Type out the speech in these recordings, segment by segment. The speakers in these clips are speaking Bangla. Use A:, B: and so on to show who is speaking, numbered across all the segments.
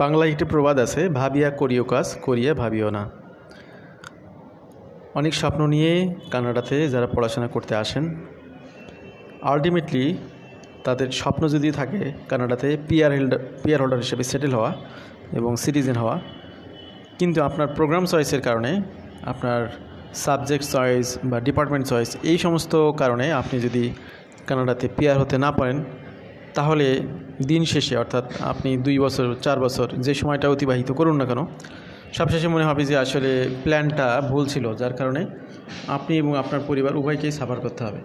A: বাংলায় একটি প্রবাদ আছে, ভাবিয়া করিও কাজ, করিয়া ভাবিও না। অনেক স্বপ্ন নিয়ে কানাডাতে যারা পড়াশোনা করতে আসেন, আলটিমেটলি তাদের স্বপ্ন যদি থাকে কানাডাতে পিয়ার হোল্ডার পিয়ার হোল্ডার হিসেবে সেটেল হওয়া এবং সিটিজেন হওয়া, কিন্তু আপনার প্রোগ্রাম চয়েসের কারণে, আপনার সাবজেক্ট চয়েস বা ডিপার্টমেন্ট চয়েস, এই সমস্ত কারণে আপনি যদি কানাডাতে পিয়ার হতে না পারেন তাহলে দিন শেষে, অর্থাৎ আপনি দুই বছর, চার বছর যে সময়টা অতিবাহিত করুন না কেন, সবশেষে মনে হবে যে আসলে প্ল্যানটা ভুল ছিল, যার কারণে আপনি এবং আপনার পরিবার উভয়কেই সাফার করতে হবে।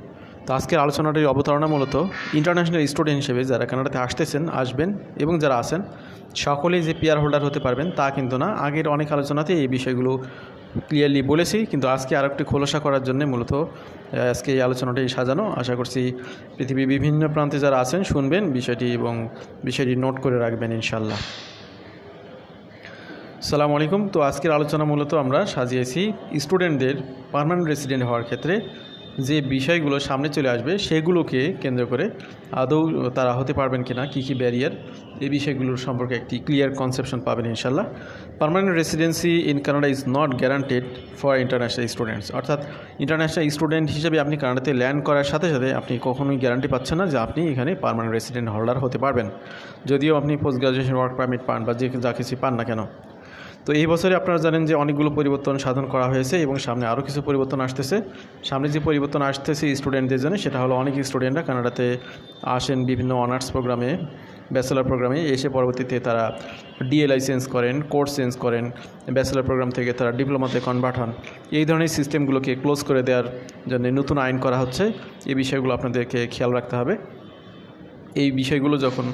A: তো আজকের আলোচনাটির অবতারণা মূলত ইন্টারন্যাশনাল স্টুডেন্ট হিসেবে যারা কানাডাতে আসতেছেন, আসবেন এবং যারা আসেন সকলেই যে পিয়ার হোল্ডার হতে পারবেন তা কিন্তু না। আগের অনেক আলোচনাতে এই বিষয়গুলো ক্লিয়ারলি বলেছি, কিন্তু আজকে আর একটু খোলসা করার জন্য মূলত আজকে এই আলোচনাটি সাজানো। আশা করছি পৃথিবীর বিভিন্ন প্রান্তে যারা আছেন, শুনবেন বিষয়টি এবং বিষয়টি নোট করে রাখবেন ইনশাল্লাহ সালাম আলাইকুম। তো আজকের আলোচনা মূলত আমরা সাজিয়েছি স্টুডেন্টদের পার্মানেন্ট রেসিডেন্ট হওয়ার ক্ষেত্রে। যে বিষয়গুলো সামনে চলে আসবে সেগুলোকে কেন্দ্র করে আদৌ তারা হতে পারবেন কিনা, কী কী ব্যারিয়ার এই বিষয়গুলোর সম্পর্কে একটি ক্লিয়ার কনসেপশন পাবেন ইনশাল্লাহ permanent residency in Canada is not guaranteed for international students অর্থাৎ ইন্টারন্যাশনাল স্টুডেন্ট হিসেবে আপনি কানাডাতে ল্যান্ড করার সাথে সাথে আপনি কখনোই গ্যারান্টি পাচ্ছেন না যে আপনি এখানে পার্মানেন্ট রেসিডেন্ট হোল্ডার হতে পারবেন। যদিও আপনি পোস্ট গ্রাজুয়েশন ওয়ার্ক পারমিট পান বা যে যা কিছু পান না কেন। তো এই বছরে আপনারা জানেন যে অনেকগুলো পরিবর্তন সাধন করা হয়েছে এবং সামনে আরও কিছু পরিবর্তন আসতেছে। সামনে যে পরিবর্তন আসতেছে স্টুডেন্টদের জন্য, সেটা হলো অনেক স্টুডেন্টরা কানাডাতে আসেন বিভিন্ন অনার্স প্রোগ্রামে ব্যাচেলার প্রোগ্রামে এসে পরবর্তীতে তারা ডিএ লাইসেন্স করেন কোর্স চেঞ্জ করেন ব্যাচেলার প্রোগ্রাম থেকে তারা ডিপ্লোমাতে কনভার্ট হন। এই ধরনের সিস্টেমগুলোকে ক্লোজ করে দেওয়ার জন্য নতুন আইন করা হচ্ছে। এই বিষয়গুলো আপনাদেরকে খেয়াল রাখতে হবে। এই বিষয়গুলো যখন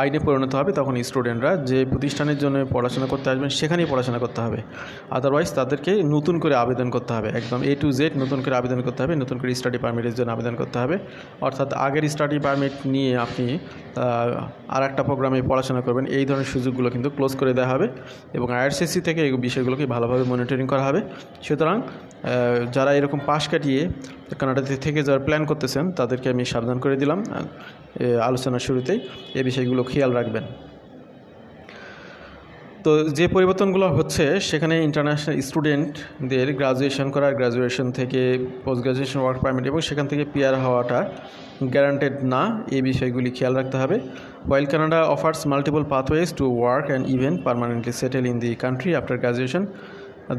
A: আইনে পরিণত হবে, তখন স্টুডেন্টরা যে প্রতিষ্ঠানের জন্য পড়াশোনা করতে আসবেন, সেখানেই পড়াশোনা করতে হবে। আদারওয়াইজ তাদেরকে নতুন করে আবেদন করতে হবে। একদম এ টু জেড নতুন করে আবেদন করতে হবে, নতুন করে স্টাডি পারমিটের জন্য আবেদন করতে হবে। অর্থাৎ আগের স্টাডি পারমিট নিয়ে আপনি আর একটা প্রোগ্রামে পড়াশোনা করবেন, এই ধরনের সুযোগগুলো কিন্তু ক্লোজ করে দেওয়া হবে এবং আইআরসিসি থেকে এই বিষয়গুলোকে ভালোভাবে মনিটরিং করা হবে। সুতরাং যারা এরকম পাশ কাটিয়ে কানাডাতে থেকে যারা প্ল্যান করতেছেন, তাদেরকে আমি সাবধান করে দিলাম। আলোচনার শুরুতেই এ বিষয়গুলো খেয়াল রাখবেন। তো যে পরিবর্তনগুলো হচ্ছে, সেখানে ইন্টারন্যাশনাল স্টুডেন্টদের গ্রাজুয়েশন করার গ্রাজুয়েশন থেকে পোস্ট গ্রাজুয়েশন ওয়ার্ক পারমিট এবং সেখান থেকে পিয়ার হওয়াটা গ্যারান্টেড না এই বিষয়গুলি খেয়াল রাখতে হবে। While Canada offers multiple pathways to work and even permanently settle in the country after graduation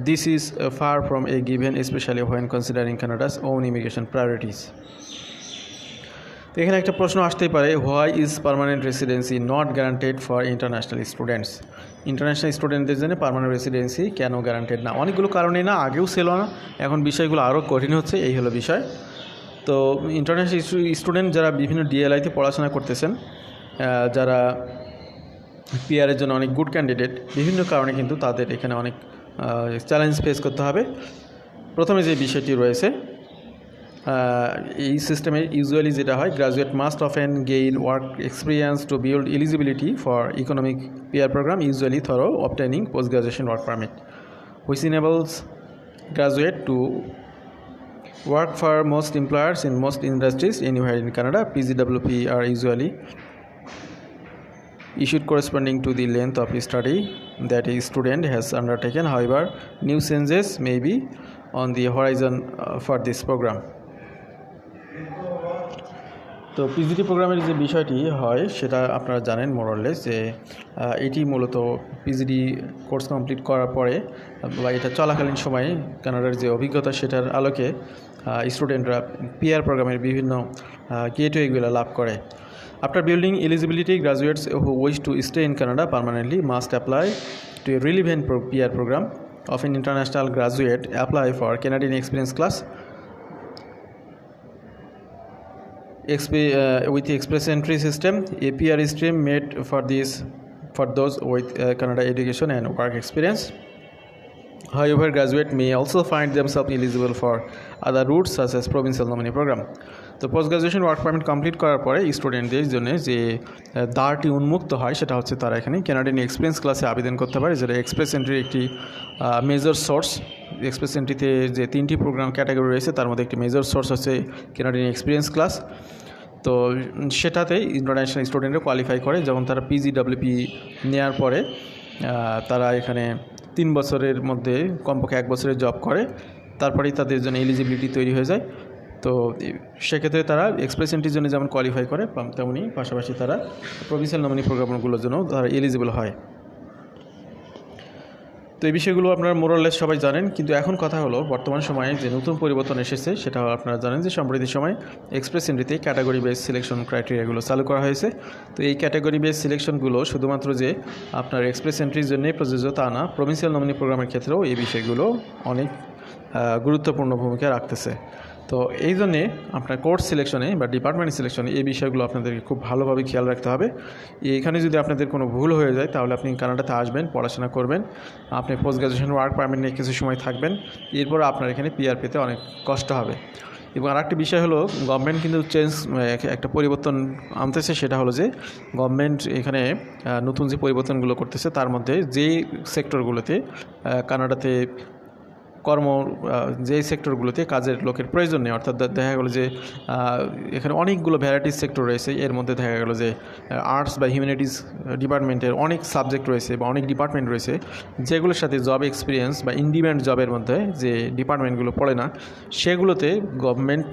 A: this is far from a given especially when considering Canada's own immigration priorities তো এখানে একটা প্রশ্ন আসতেই পারে why is permanent residency not guaranteed for international students international স্টুডেন্টদের জন্য পার্মানেন্ট রেসিডেন্সি কেন গ্যারান্টেড না? অনেকগুলো কারণে না, আগেও ছিল না, এখন বিষয়গুলো আরও কঠিন হচ্ছে, এই হলো বিষয়। তো ইন্টারন্যাশনাল স্টুডেন্ট যারা বিভিন্ন ডিএলআইতে পড়াশোনা করতেছেন যারা পিআরের জন্য অনেক গুড ক্যান্ডিডেট বিভিন্ন কারণে কিন্তু তাদের এখানে অনেক চ্যালেঞ্জ ফেস করতে হবে প্রথমে যে বিষয়টি রয়েছে এই সিস্টেমে ইউজুয়ালি যেটা হয় graduate must often gain work experience to build eligibility for economic PR program usually through obtaining post graduation work permit which enables graduate to work for most employers in most industries anywhere in Canada. PGWP are usually issued corresponding to the length of study that a student has undertaken. However, new changes may be on the horizon uh, for this program. তো পিজিটি প্রোগ্রামের যে বিষয়টি হয় সেটা আপনারা জানেন মোরলেস যে এটি মূলত পিজিডি কোর্স কমপ্লিট করার পরে বা এটা চলাকালীন সময়ে কানাডার যে অভিজ্ঞতা সেটার আলোকে স্টুডেন্টরা পিআর প্রোগ্রামের বিভিন্ন গেটওয়েগুলো লাভ করে After building eligibility, graduates who wish to stay in Canada permanently must apply to a relevant PR program of an international graduate, apply for Canadian Experience class uh, with the Express Entry System. A PR stream made for this for those with uh, Canada education and work experience. However, graduate may also find themselves eligible for other routes such as provincial nominee program. তো post graduation work permit complete করার পরে স্টুডেন্টদের জন্য যে দ্বারটি উন্মুক্ত হয়, সেটা হচ্ছে তারা এখানে ক্যানাডিয়ান এক্সপিরিয়েন্স ক্লাসে আবেদন করতে পারে, যেটা এক্সপ্রেস এন্ট্রির একটি মেজর সোর্স এক্সপ্রেস এন্ট্রিতে যে তিনটি প্রোগ্রাম ক্যাটাগরি রয়েছে, তার মধ্যে একটি মেজর সোর্স হচ্ছে ক্যানাডিয়ান এক্সপিরিয়েন্স ক্লাস তো সেটাতে ইন্টারন্যাশনাল স্টুডেন্টরা কোয়ালিফাই করে যেমন তারা পিজিডাব্লিউপি নেওয়ার পরে তারা এখানে তিন বছরের মধ্যে, কমপক্ষে এক বছরের জব করে। তারপরেই তাদের জন্য এলিজিবিলিটি তৈরি হয়ে যায়। তো সেক্ষেত্রে তারা এক্সপ্রেস এন্ট্রির জন্য যেমন কোয়ালিফাই করে তেমনি পাশাপাশি তারা প্রভিন্সিয়াল নমিনি প্রোগ্রামগুলোর জন্য তারা এলিজিবল হয়। তো এই বিষয়গুলো আপনারা মোরাললেস সবাই জানেন, কিন্তু এখন কথা হলো বর্তমান সময়ে যে নতুন পরিবর্তন এসেছে, সেটা আপনারা জানেন যে সম্প্রতি সময় এক্সপ্রেস এন্ট্রিতে ক্যাটাগরি বেস সিলেকশন ক্রাইটেরিয়াগুলো চালু করা হয়েছে। তো এই ক্যাটাগরি বেস সিলেকশনগুলো শুধুমাত্র যে আপনার এক্সপ্রেস এন্ট্রির জন্যই প্রযোজ্য তা না প্রভিন্সিয়াল নমিনি প্রোগ্রামের ক্ষেত্রেও এই বিষয়গুলো অনেক গুরুত্বপূর্ণ ভূমিকা রাখতেছে। তো এই জন্যে আপনার কোর্স সিলেকশনে বা ডিপার্টমেন্ট সিলেকশনে এই বিষয়গুলো আপনাদেরকে খুব ভালোভাবে খেয়াল রাখতে হবে। এখানে যদি আপনাদের কোনো ভুল হয়ে যায়, তাহলে আপনি কানাডাতে আসবেন, পড়াশোনা করবেন। আপনি পোস্ট গ্রাজুয়েশন ওয়ার্ক পারমিট নিয়ে কিছু সময় থাকবেন। এরপর আপনার এখানে পিআর পেতে অনেক কষ্ট হবে। এবং আরেকটি বিষয় হলো গভর্নমেন্ট কিন্তু চেঞ্জ একটা পরিবর্তন আনতেছে, সেটা হলো যে গভর্নমেন্ট এখানে নতুন যে পরিবর্তনগুলো করতেছে, তার মধ্যে যেই সেক্টরগুলোতে কানাডাতে কর্ম যেই সেক্টরগুলোতে কাজের লোকের প্রয়োজন নেই, অর্থাৎ দেখা গেলো যে এখানে অনেকগুলো ভ্যারাইটিস সেক্টর রয়েছে। এর মধ্যে দেখা গেলো যে আর্টস বা হিউম্যানিটিস ডিপার্টমেন্টের অনেক সাবজেক্ট রয়েছে বা অনেক ডিপার্টমেন্ট রয়েছে, যেগুলোর সাথে জব এক্সপিরিয়েন্স বা ইন্ডিপেন্ডেন্ট জবের মধ্যে যে ডিপার্টমেন্টগুলো পড়ে না, সেগুলোতে গভর্নমেন্ট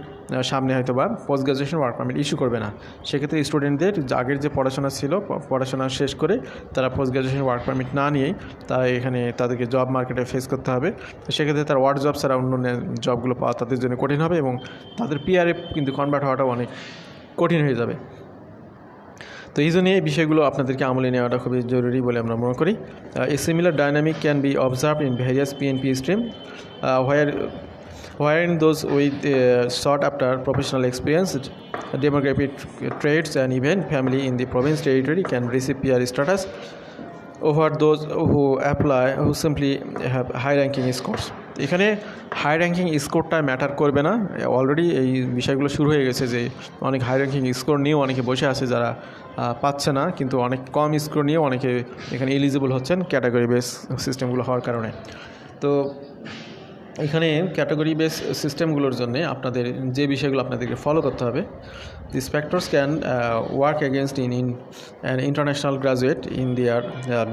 A: সামনে হয়তো বা post graduation work permit issue করবে না। সেক্ষেত্রে স্টুডেন্টদের আগের যে পড়াশোনা ছিল পড়াশোনা শেষ করে তারা পোস্ট গ্রাজুয়েশন ওয়ার্ক পারমিট না নিয়েই তারা এখানে তাদেরকে জব মার্কেটে ফেস করতে হবে। সেক্ষেত্রে তার ওয়ার্ড জব ছাড়া অন্য জবগুলো পাওয়া তাদের জন্য কঠিন হবে এবং তাদের পিআরএ কিন্তু কনভার্ট হওয়াটাও অনেক কঠিন হয়ে যাবে। তো এই জন্য এই বিষয়গুলো আপনাদেরকে আমলে নেওয়াটা খুবই জরুরি বলে আমরা মনে করি। A similar dynamic can be observe in various PNP stream where wherein those with uh, sought after professional experience, demographic traits, and even family in the province territory can receive PR status over those who apply who simply have high ranking scores. এখানে হাই র্যাঙ্কিং স্কোরটা ম্যাটার করবে না অলরেডি এই বিষয়গুলো শুরু হয়ে গেছে যে অনেক হাই র্যাঙ্কিং স্কোর নিয়েও অনেকে বসে আছে যারা পাচ্ছে না কিন্তু অনেক কম স্কোর নিয়েও অনেকে এখানে এলিজিবল হচ্ছেন ক্যাটাগরি বেস সিস্টেমগুলো হওয়ার কারণে তো এখানে ক্যাটাগরি বেস সিস্টেমগুলোর জন্য আপনাদের যে বিষয়গুলো আপনাদেরকে ফলো করতে হবে this factors can work against in in an international graduate in their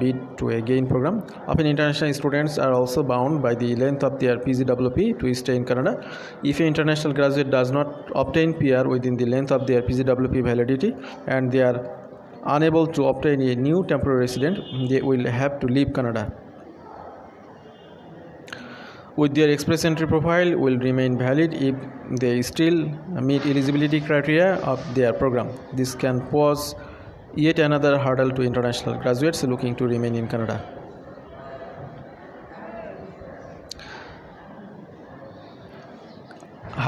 A: bid to a gain program of often international students are also bound by the length of their PGWP to stay in Canada if a international graduate does not obtain PR within the length of their PGWP validity and they are unable to obtain a new temporary resident, they will have to leave Canada. With their express entry profile will remain valid if they still meet eligibility criteria of their program. This can pose yet another hurdle to international graduates looking to remain in Canada.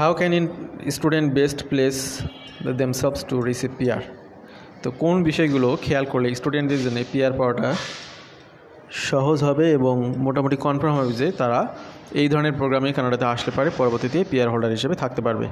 A: How can in student best place themselves to receive PR? তো কোন বিষয়গুলো খেয়াল করলে স্টুডেন্টদের জন্য পিআর পাওয়াটা সহজ হবে এবং মোটামুটি কনফার্ম হবে যে তারা এই ধরনের প্রোগ্রামে কানাডাতে আসলে পারে। পরবর্তীতে পিআর হোল্ডার হিসেবে থাকতে পারবে।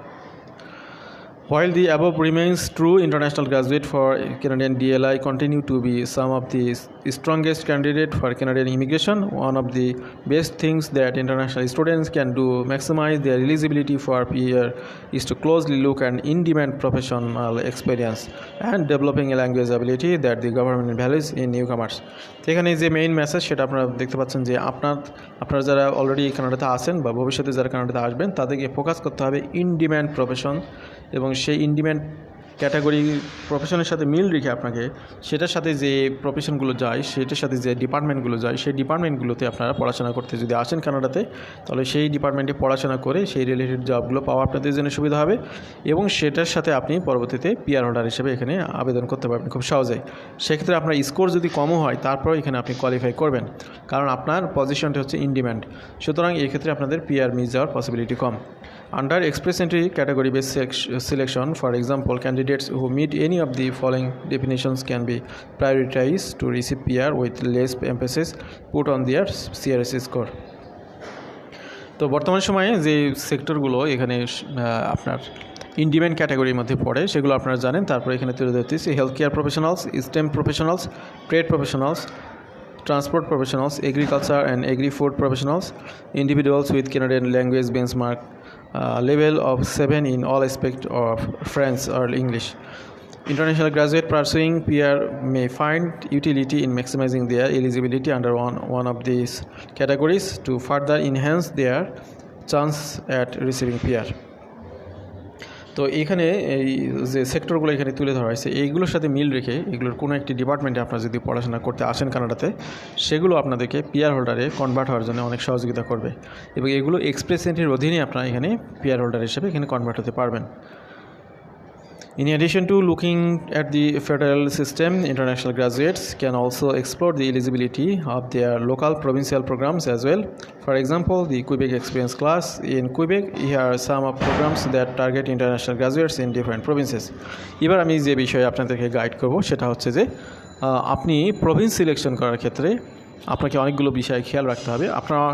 A: While the above remains true, international graduate for Canadian DLI continue to be some of the strongest candidate for Canadian immigration. One of the best things that international students can do maximize their eligibility for PR is to closely look at in-demand professional experience and developing a language ability that the government values in newcomers. এখানে যে মেইন মেসেজ সেটা আপনারা দেখতে পাচ্ছেন যে আপনার আপনারা যারা অলরেডি কানাডাতে আছেন বা ভবিষ্যতে যারা কানাডাতে আসবেন তাদেরকে ফোকাস করতে হবে ইন ডিম্যান্ড প্রফেশন এবং সেই ইন্ডিমেন্ট ক্যাটাগরি প্রফেশনের সাথে মিল রেখে আপনাকে সেটার সাথে যে প্রফেশনগুলো যায়, সেটার সাথে যে ডিপার্টমেন্টগুলো যায়, সেই ডিপার্টমেন্টগুলোতে আপনারা পড়াশোনা করতে যদি আসেন কানাডাতে, তাহলে সেই ডিপার্টমেন্টে পড়াশোনা করে সেই রিলেটেড জবগুলো পাওয়া আপনাদের জন্য সুবিধা হবে এবং সেটার সাথে আপনি পরবর্তীতে পিআর হোল্ডার হিসেবে এখানে আবেদন করতে পারবেন খুব সহজেই। সেক্ষেত্রে আপনার স্কোর যদি কমও হয়, তারপরেও এখানে আপনি কোয়ালিফাই করবেন। কারণ আপনার পজিশনটা হচ্ছে ইন ডিম্যান্ড সুতরাং এক্ষেত্রে ক্ষেত্রে আপনাদের পিআর মিস যাওয়ার possibility com. Under express entry category base selection for example candidates who meet any of the following definitions can be prioritize to receive PR with less emphasis put on their CRS score তো বর্তমান সময়ে যে সেক্টরগুলো এখানে আপনার ইন্ডিপেন্ডেন্ট ক্যাটাগরির মধ্যে পড়ে, সেগুলো আপনারা জানেন। তারপরে এখানে তুলে ধরতেছি health care professionals STEM professionals trade professionals transport professionals agriculture and agri food professionals individuals with Canadian language benchmark uh, level of 7 in all aspects of French or English. International graduate pursuing PR may find utility in maximizing their eligibility under one, one of these categories to further enhance their chance at receiving PR. তো এখানে এই যে সেক্টরগুলো এখানে তুলে ধরা হয়েছে, এইগুলোর সাথে মিল রেখে এগুলোর কোনো একটি ডিপার্টমেন্টে আপনারা যদি পড়াশোনা করতে আসেন কানাডাতে, সেগুলো আপনাদেরকে পিয়ার হোল্ডারে কনভার্ট হওয়ার জন্য অনেক সহযোগিতা করবে। এবং এগুলো এক্সপ্রেস এন্ট্রির অধীনে আপনারা এখানে পিয়ার হোল্ডার হিসেবে এখানে কনভার্ট হতে পারবেন। In addition to looking at the federal system, international graduates can also explore the eligibility of their local provincial programs as well. For example, the Quebec Experience class in Quebec, here are some of programs that target international graduates in different provinces. এবার আমি যে বিষয়ে আপনাদেরকে গাইড করব সেটা হচ্ছে যে আপনি প্রভিন্স সিলেকশন করার ক্ষেত্রে আপনাকে অনেকগুলো বিষয় খেয়াল রাখতে হবে। আপনারা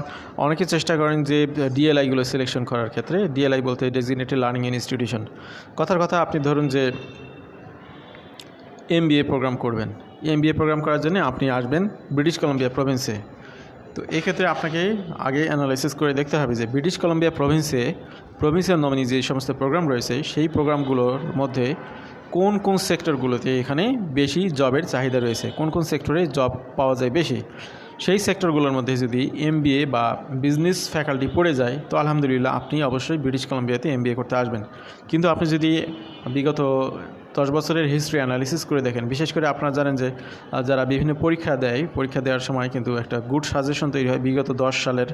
A: অনেকে চেষ্টা করেন যে ডিএলআইগুলো সিলেকশন করার ক্ষেত্রে। ডিএলআই বলতে ডেজিগনেটেড লার্নিং ইনস্টিটিউশন কথার কথা আপনি ধরুন যে এমবিএ প্রোগ্রাম করবেন। এমবিএ প্রোগ্রাম করার জন্য আপনি আসবেন ব্রিটিশ কলম্বিয়া প্রভিন্সে তো এক্ষেত্রে আপনাকে আগে অ্যানালাইসিস করে দেখতে হবে যে ব্রিটিশ কলম্বিয়া প্রভিন্সে প্রভিন্সিয়াল নমিনি যে সমস্ত প্রোগ্রাম রয়েছে, সেই প্রোগ্রামগুলোর মধ্যে কোন কোন সেক্টরগুলোতে এখানে বেশি জবের চাহিদা রয়েছে? কোন কোন সেক্টরে জব পাওয়া যায় বেশি? সেই সেক্টরগুলোর মধ্যে যদি এমবিএ বা বিজনেস ফ্যাকাল্টি পড়ে যায়, তো আলহামদুলিল্লাহ আপনি অবশ্যই ব্রিটিশ কলম্বিয়াতে এমবিএ করতে আসবেন। কিন্তু আপনি যদি বিগত দশ বছরের হিস্ট্রি অ্যানালিসিস করে দেখেন, বিশেষ করে আপনারা জানেন যে যারা বিভিন্ন পরীক্ষা দেয়, পরীক্ষা দেওয়ার সময় কিন্তু একটা গুড সাজেশন তৈরি হয়। বিগত দশ সালের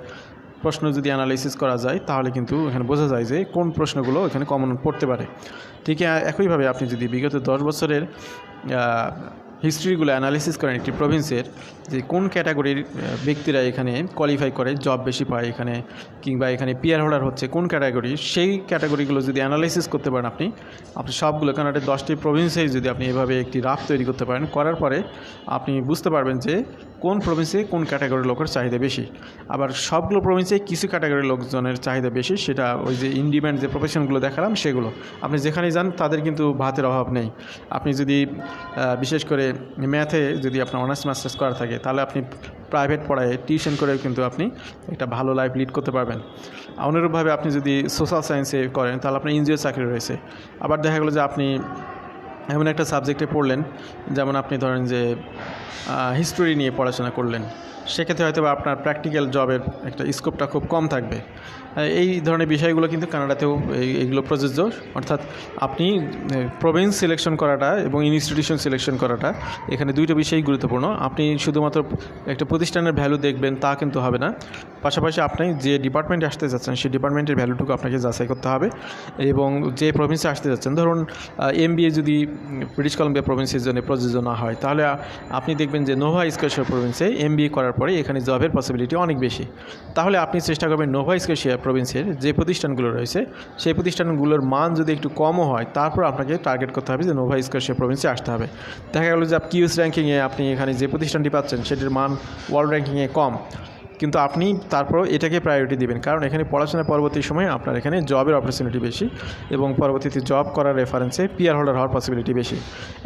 A: প্রশ্ন যদি অ্যানালাইসিস করা যায়, তাহলে কিন্তু এখানে বোঝা যায় যে কোন প্রশ্নগুলো এখানে কমন পড়তে পারে। ঠিক একইভাবে আপনি যদি বিগত দশ বছরের হিস্ট্রিগুলো অ্যানালিসিস করেন একটি প্রভিন্সের যে কোন ক্যাটাগরির ব্যক্তিরা এখানে কোয়ালিফাই করে জব বেশি পায় এখানে কিংবা এখানে পিয়ার হোল্ডার হচ্ছে, কোন ক্যাটাগরি সেই ক্যাটাগরিগুলো যদি অ্যানালাইসিস করতে পারেন আপনি আপনি সবগুলো কানাডার দশটি প্রভিন্সেই যদি আপনি এভাবে একটি রাফ তৈরি করতে পারেন, করার পরে আপনি বুঝতে পারবেন যে কোন প্রভিন্সে কোন ক্যাটাগরির লোকের চাহিদা বেশি। আবার সবগুলো প্রভিন্সে কিছু ক্যাটাগরির লোকজনের চাহিদা বেশি, সেটা ওই যে ইনডিম্যান্ড যে প্রফেশনগুলো দেখালাম সেগুলো। আপনি যেখানে যান তাদের কিন্তু ভাতের অভাব নেই। আপনি যদি বিশেষ করে ম্যাথে যদি আপনার অনার্স মাস্টার্স করা থাকে, তাহলে আপনি প্রাইভেট পড়ায় টিউশন করেও কিন্তু আপনি একটা ভালো লাইফ লিড করতে পারবেন। অনুরূপভাবে আপনি যদি সোশ্যাল সায়েন্সে করেন, তাহলে আপনার এনজিও চাকরি রয়েছে। আবার দেখা গেলো যে আপনি এমন একটা সাবজেক্টে পড়লেন, যেমন আপনি ধরেন যে হিস্টোরি নিয়ে পড়াশোনা করলেন। সেক্ষেত্রে হয়তো আপনার প্র্যাকটিক্যাল জবের একটা স্কোপটা খুব কম থাকবে। এই ধরনের বিষয়গুলো কিন্তু কানাডাতেও এই- এইগুলো প্রযোজ্য। অর্থাৎ আপনি প্রভিন্স সিলেকশন করাটা এবং ইনস্টিটিউশন সিলেকশন করাটা এখানে দুইটা বিষয়ই গুরুত্বপূর্ণ। আপনি শুধুমাত্র একটা প্রতিষ্ঠানের ভ্যালু দেখবেন, তা কিন্তু হবে না। পাশাপাশি আপনি যে ডিপার্টমেন্টে আসতে যাচ্ছেন, সেই ডিপার্টমেন্টের ভ্যালুটুকু আপনাকে যাচাই করতে হবে এবং যে প্রভিন্সে আসতে যাচ্ছেন, ধরুন এমবিএ যদি ব্রিটিশ কলম্বিয়া প্রভিন্সের জন্য প্রযোজ্য না হয়, তাহলে আপনি দেখবেন যে নোভা স্কোশিয়া প্রভিন্সে এমবিএ করার পরে এখানে জবের পসিবিলিটি অনেক বেশি। তাহলে আপনি চেষ্টা করবেন নোভা স্কোশিয়া প্রভিন্সের যে প্রতিষ্ঠানগুলো রয়েছে, সেই প্রতিষ্ঠানগুলোর মান যদি একটু কমও হয়, তারপর আপনাকে টার্গেট করতে হবে যে নোভা স্কোশিয়া প্রভিন্সে আসতে হবে। দেখা গেল যে কিউস র্যাঙ্কিংয়ে আপনি এখানে যে প্রতিষ্ঠানটি পাচ্ছেন, সেটির মান ওয়ার্ল্ড র্যাঙ্কিংয়ে কম। কিন্তু আপনি তারপরও এটাকে প্রায়োরিটি দিবেন, কারণ এখানে পড়াশোনার পরবর্তী সময়ে আপনার এখানে জবের অপরচুনিটি বেশি এবং পরবর্তীতে জব করার রেফারেন্সে পিআর হোল্ডার হওয়ার পসিবিলিটি বেশি।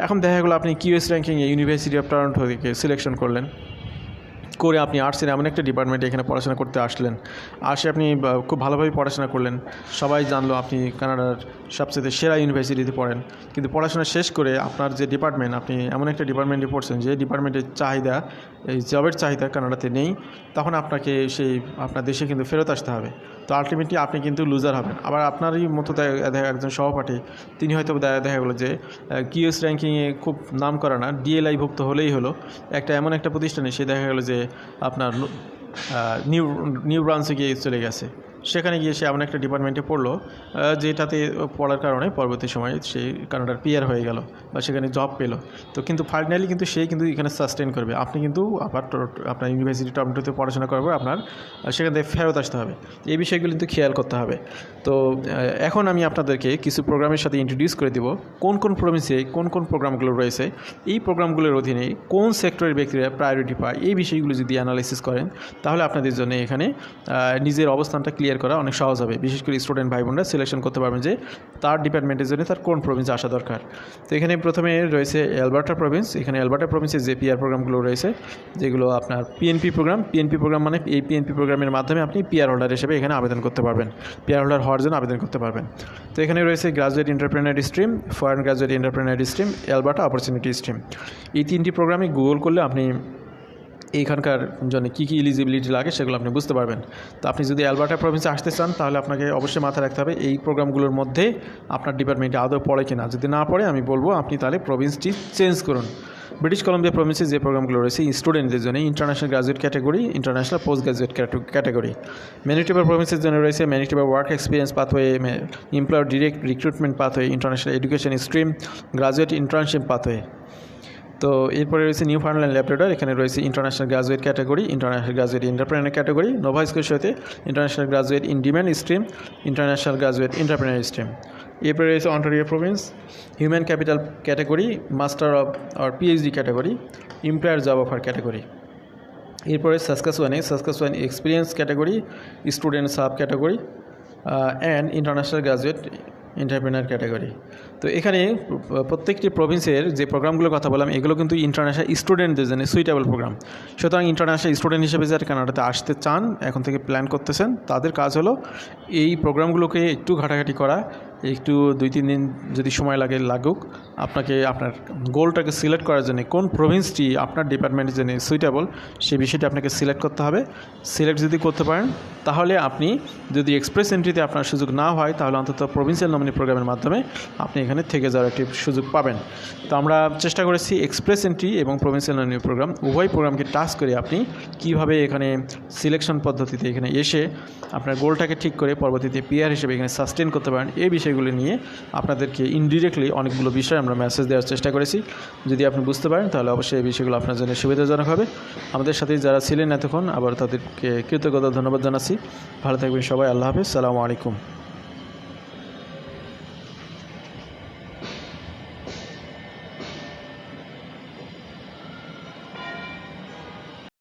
A: এখন দেখা গেলো আপনি কিউএস র্যাঙ্কিংয়ে ইউনিভার্সিটি অফ টরন্টো থেকে সিলেকশন করলেন। করে আপনি আর্টসের এমন একটা ডিপার্টমেন্টে এখানে পড়াশোনা করতে আসলেন। আসে আপনি খুব ভালোভাবে পড়াশোনা করলেন। সবাই জানলো আপনি কানাডার সবচেয়ে সেরা ইউনিভার্সিটিতে পড়েন। কিন্তু পড়াশোনা শেষ করে আপনার যে ডিপার্টমেন্ট আপনি এমন একটা ডিপার্টমেন্টে পড়ছেন যে ডিপার্টমেন্টের চাহিদা, এই জবের চাহিদা কানাডাতে নেই। তখন আপনাকে সেই, আপনার দেশে কিন্তু ফেরত আসতে হবে। তো আলটিমেটলি আপনি কিন্তু লুজার হবেন। আবার আপনারই মতো দেখা, একজন সহপাঠী, তিনি হয়তো দেখা গেলো যে কিউএস র্যাঙ্কিংয়ে খুব নাম করা না ডিএলআই ভুক্ত হলেই হলো। একটা এমন একটা প্রতিষ্ঠানে সে দেখা গেলো যে আপনার নিউ নিউ ব্রাঞ্চে গিয়ে চলে গেছে। সেখানে গিয়ে সে এমন একটা ডিপার্টমেন্টে পড়ল যেটাতে পড়ার কারণে পরবর্তী সময়ে সেই কানাডার পিয়ার হয়ে গেল বা সেখানে জব পেল। তো কিন্তু ফাইনালি কিন্তু সে কিন্তু এখানে সাস্টেন করবে। আপনি কিন্তু আবার আপনার ইউনিভার্সিটি টরন্টোতে পড়াশোনা করবে, আপনার সেখান থেকে ফেরত আসতে হবে। এই বিষয়গুলো কিন্তু খেয়াল করতে হবে। তো এখন আমি আপনাদেরকে কিছু প্রোগ্রামের সাথে ইন্ট্রোডিউস করে দিব। কোন কোন প্রভিন্সে কোন কোন প্রোগ্রামগুলো রয়েছে? এই প্রোগ্রামগুলোর অধীনে কোন সেক্টরের ব্যক্তিরা প্রায়োরিটি পায়? এই বিষয়গুলো যদি অ্যানালাইসিস করেন, তাহলে আপনাদের জন্য এখানে নিজের অবস্থানটা ক্লিয়ার ক্লিয়ার করা অনেক সহজ হবে। বিশেষ করে স্টুডেন্ট ভাই বোনরা সিলেকশন করতে পারবেন যে তার ডিপার্টমেন্টের জন্য তার কোন প্রভিন্সে আসা দরকার। তো এখানে প্রথমে রয়েছে অ্যালবার্টা প্রভিন্স এখানে অ্যালবার্টা প্রভিন্সে যে পিআর প্রোগ্রামগুলো রয়েছে, যেগুলো আপনার পিএনপি প্রোগ্রাম পিএনপি প্রোগ্রাম মানে এই পিএনপি প্রোগ্রামের মাধ্যমে আপনি পিআর হোল্ডার হিসেবে এখানে আবেদন করতে পারবেন। পিআর হোল্ডার হওয়ার জন্য আবেদন করতে পারবেন। তো এখানে রয়েছে graduate entrepreneur stream foreign graduate entrepreneur stream Alberta opportunity stream এই তিনটি প্রোগ্রামে গুগল করলে আপনি এইখানকার জন্য কী কী এলিজিবিলিটি লাগে সেগুলো আপনি বুঝতে পারবেন। তো আপনি যদি অ্যালবার্টা প্রভিন্সে আসতে চান, তাহলে আপনাকে অবশ্যই মাথায় রাখতে হবে, এই প্রোগ্রামগুলোর মধ্যে আপনার ডিপার্টমেন্টে আদৌ পড়ে কিনা। যদি না পড়ে, আমি বলব, আপনি তাহলে প্রভিন্সটি চেঞ্জ করুন। ব্রিটিশ কলম্বিয়া প্রভিন্সে যে প্রোগ্রামগুলো রয়েছে স্টুডেন্টদের জন্য international graduate category international post graduate category Manitoba প্রভিন্সের জন্য রয়েছে Manitoba work experience pathway employer direct recruitment pathway international education stream graduate internship pathway তো এরপরে রয়েছে নিউ ফার্নল্যান্ড ল্যাবরেটর এখানে রয়েছে international graduate category international graduate entrepreneur category Nova স্কোশিয়াতে international graduate in demand stream international graduate entrepreneur stream এরপরে রয়েছে Ontario province human capital category master of or PhD category employer job offer category এরপরে সাসকাসওয়ানে Saskatchewan experience category student sub category and international graduate entrepreneur category তো এখানে প্রত্যেকটি প্রভিন্সের যে প্রোগ্রামগুলোর কথা বললাম, এগুলো কিন্তু ইন্টারন্যাশনাল স্টুডেন্টদের জন্য সুইটেবল প্রোগ্রাম সুতরাং ইন্টারন্যাশনাল স্টুডেন্ট হিসেবে যারা কানাডাতে আসতে চান, এখন থেকে প্ল্যান করতেছেন, তাদের কাজ হলো এই প্রোগ্রামগুলোকে একটু ঘাটাঘাটি করা, একটু দুই, তিন দিন যদি সময় লাগে, লাগুক, আপনাকে, আপনার গোলটাকে সিলেক্ট করার জন্য, কোন প্রভিন্সটি আপনার ডিপার্টমেন্টের জন্য সুইটেবল সেই বিষয়টি আপনাকে সিলেক্ট করতে হবে। সিলেক্ট যদি করতে পারেন, তাহলে আপনি যদি এক্সপ্রেস এন্ট্রিতে আপনার সুযোগ না হয়, তাহলে অন্তত প্রভিন্সিয়াল নমিনি প্রোগ্রামের মাধ্যমে আপনি এখানে থেকে যাওয়ার একটি সুযোগ পাবেন। তো আমরা চেষ্টা করেছি এক্সপ্রেস এন্ট্রি এবং প্রভিন্সিয়াল নমিনি প্রোগ্রাম। উভয় প্রোগ্রামকে টাচ করে আপনি কীভাবে এখানে সিলেকশন পদ্ধতিতে এখানে এসে আপনার গোলটাকে ঠিক করে পরবর্তীতে পিআর হিসেবে এখানে সাস্টেন করতে পারেন, এই বিষয়গুলি নিয়ে আপনাদেরকে ইনডিরেক্টলি অনেকগুলো বিষয় আমরা মেসেজ দেওয়ার চেষ্টা করেছি। যদি আপনি বুঝতে পারেন, তাহলে অবশ্যই এই বিষয়গুলো আপনার জন্য সুবিধাজনক হবে। আমাদের সাথে যারা ছিলেন এতক্ষণ, আবার তাদেরকে কৃতজ্ঞতা ধন্যবাদ জানাচ্ছি। ভালো থাকবেন সবাই, আল্লাহ হাফিজ। সালামু আলাইকুম।